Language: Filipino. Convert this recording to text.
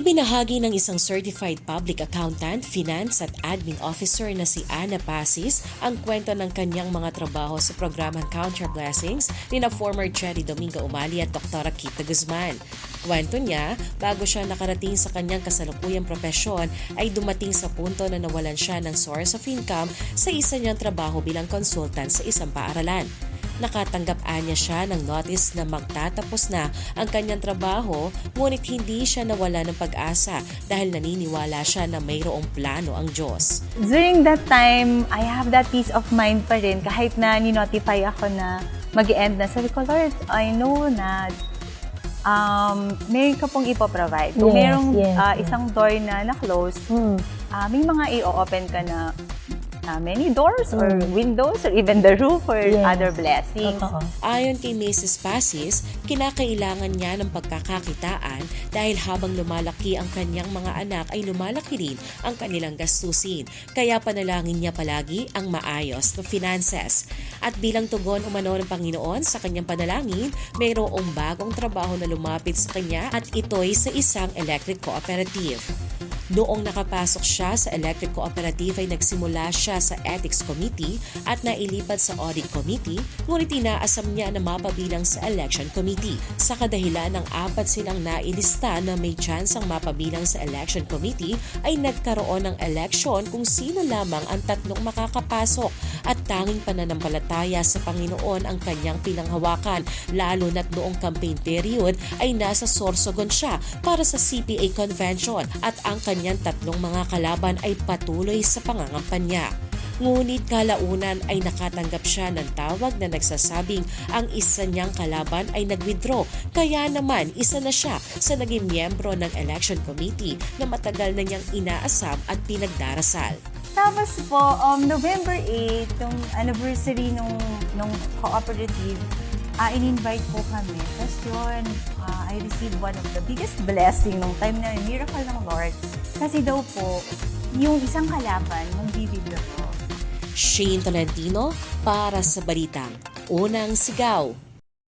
Ibinahagi ng isang certified public accountant, finance at admin officer na si Ana Pasis ang kwento ng kanyang mga trabaho sa programang Counter Blessings ni na former Cherry Domingo Umali at Dr. Kita Guzman. Kwento niya, bago siya nakarating sa kanyang kasalukuyang propesyon ay dumating sa punto na nawalan siya ng source of income sa isa niyang trabaho bilang consultant sa isang paaralan. Nakatanggap anya siya ng notice na magtatapos na ang kanyang trabaho ngunit hindi siya nawala ng pag-asa dahil naniniwala siya na mayroong plano ang Diyos. During that time, I have that peace of mind pa rin kahit na ni-notify ako na mag end na. Sabi ko, Lord, I know na um, may ka pong ipoprovide. Kung Yes, mayroong yes, ah, yes. isang door na na-close, Mm. ah, may mga i-open ka na na many doors or Mm. windows or even the roof or Yes. other blessings. Totoo. Ayon kay Mrs. Pasis, kinakailangan niya ng pagkakakitaan dahil habang lumalaki ang kanyang mga anak ay lumalaki rin ang kanilang gastusin. Kaya panalangin niya palagi ang maayos na finances. At bilang tugon umano ng Panginoon sa kanyang panalangin, mayroong bagong trabaho na lumapit sa kanya at ito'y sa isang electric cooperative. Noong nakapasok siya sa Electric Cooperative ay nagsimula siya sa Ethics Committee at nailipat sa Audit Committee, ngunit inaasam niya na mapabilang sa Election Committee. Sa kadahilan ng apat silang nailista na may chance ang mapabilang sa Election Committee ay nagkaroon ng election kung sino lamang ang tatlong makakapasok at tanging pananampalataya sa Panginoon ang kanyang pinanghawakan lalo na't noong campaign period ay nasa Sorsogon siya para sa CPA convention at ang kanyang tatlong mga kalaban ay patuloy sa pangangampanya. Ngunit kalaunan ay nakatanggap siya ng tawag na nagsasabing ang isa niyang kalaban ay nag-withdraw. Kaya naman isa na siya sa naging miyembro ng election committee na matagal na niyang inaasam at pinagdarasal. Tapos po, um, November 8, yung anniversary nung, nung cooperative, ah in-invite po kami. Tapos yun, ah, I received one of the biggest blessing nung time na miracle ng Lord. Kasi daw po, yung isang kalaban, mong bibigla ko. Shane Tolentino para sa Balitang Unang Sigaw